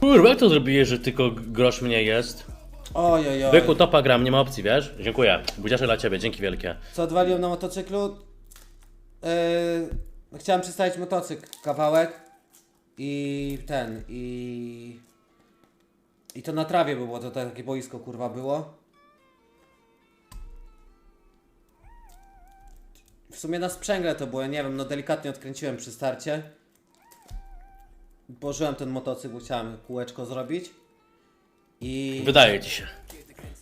Kurwa, jak to zrobiłeś, że tylko grosz mnie jest? Oj, oj, oj. Byku, topa gram, nie ma opcji, wiesz? Dziękuję. Budziasze dla ciebie, dzięki wielkie. Co odwaliłem na motocyklu? Yy, chciałem przestawić motocykl kawałek i ten, i... I to na trawie było, to takie boisko kurwa było. W sumie na sprzęgle to było, ja nie wiem, no delikatnie odkręciłem przy starcie. Położyłem ten motocykl, bo chciałem kółeczko zrobić. I... Wydaje ci się.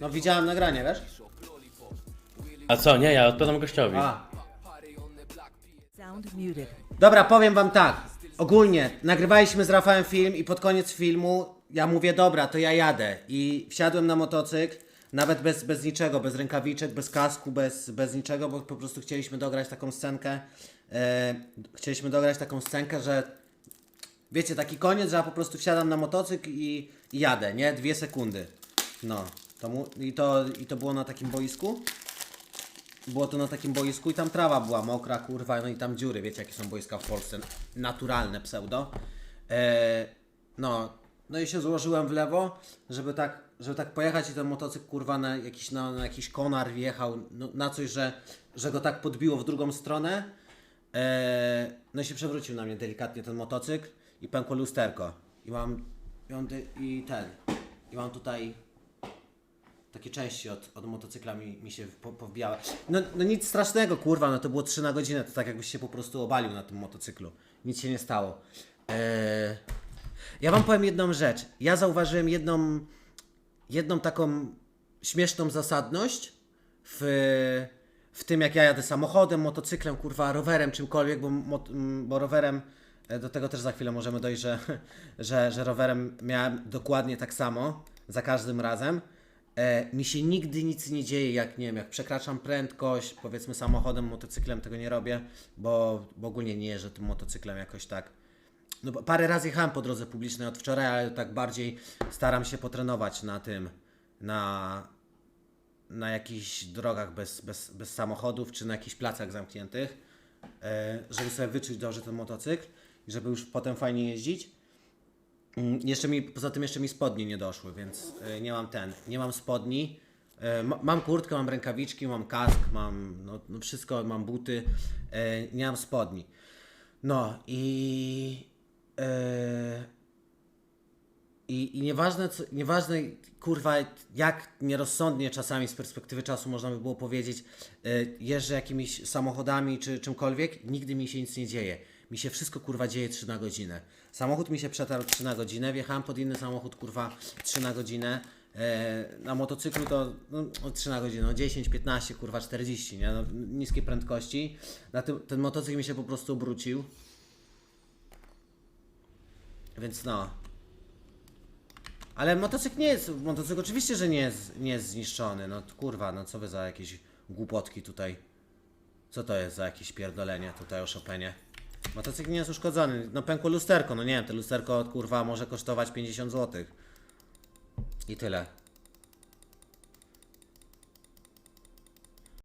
No widziałem nagranie, wiesz? A co, nie, ja odpowiadam gościowi. A. Dobra, powiem wam tak. Ogólnie, nagrywaliśmy z Rafałem film i pod koniec filmu ja mówię, dobra, to ja jadę. I wsiadłem na motocykl, nawet bez, bez niczego, bez rękawiczek, bez kasku, bez, bez niczego, bo po prostu chcieliśmy dograć taką scenkę. E, chcieliśmy dograć taką scenkę, że wiecie, taki koniec, że ja po prostu wsiadam na motocykl i, i jadę, nie? Dwie sekundy. No, to mu, i, to, i to było na takim boisku. Było to na takim boisku i tam trawa była mokra, kurwa, no i tam dziury, wiecie jakie są boiska w Polsce, naturalne pseudo. E, no, no i się złożyłem w lewo, żeby tak, żeby tak pojechać i ten motocykl, kurwa, na jakiś, na, na jakiś konar wjechał, no, na coś, że, że go tak podbiło w drugą stronę. E, no i się przewrócił na mnie delikatnie ten motocykl i pękło lusterko. I mam, i, mam i ten, i mam tutaj takie części od, od motocykla mi, się po, powbijały. No, no nic strasznego, kurwa, no to było 3 na godzinę, to tak jakbyś się po prostu obalił na tym motocyklu. Nic się nie stało. Eee, ja wam powiem jedną rzecz. Ja zauważyłem jedną, jedną taką śmieszną zasadność w, w tym, jak ja jadę samochodem, motocyklem, kurwa, rowerem, czymkolwiek, bo, bo rowerem, e, do tego też za chwilę możemy dojść, że, że, że rowerem miałem dokładnie tak samo, za każdym razem. E, mi się nigdy nic nie dzieje, jak nie wiem, jak przekraczam prędkość, powiedzmy samochodem, motocyklem tego nie robię, bo, bo ogólnie nie jeżdżę tym motocyklem jakoś tak. No parę razy jechałem po drodze publicznej od wczoraj, ale tak bardziej staram się potrenować na tym, na, na jakichś drogach bez, bez, bez samochodów, czy na jakichś placach zamkniętych, e, żeby sobie wyczuć dobrze ten motocykl i żeby już potem fajnie jeździć. Mm, Jeszcze mi, poza tym jeszcze mi spodnie nie doszły, więc y, nie mam ten, nie mam spodni. Ma, mam kurtkę, mam rękawiczki, mam kask, mam no, no wszystko, mam buty, y, nie mam spodni. No i i, I nieważne, co, nieważne, kurwa, jak nierozsądnie czasami z perspektywy czasu można by było powiedzieć, jeżdżę jakimiś samochodami czy czymkolwiek, nigdy mi się nic nie dzieje. Mi się wszystko, kurwa, dzieje 3 na godzinę. Samochód mi się przetarł 3 na godzinę, wjechałem pod inny samochód, kurwa, 3 na godzinę. E, na motocyklu to no, no, 3 na godzinę, no 10, 15, kurwa 40, nie? No, niskie prędkości. Na tym, ten motocykl mi się po prostu obrócił. Więc no, ale motocykl nie jest, motocykl oczywiście, że nie jest, nie jest zniszczony, no kurwa, no co wy za jakieś głupotki tutaj. Co to jest za jakieś pierdolenie tutaj o Chopinie? Motocykl nie jest uszkodzony, no pękło lusterko, no nie wiem, to lusterko kurwa może kosztować 50 zł. I tyle.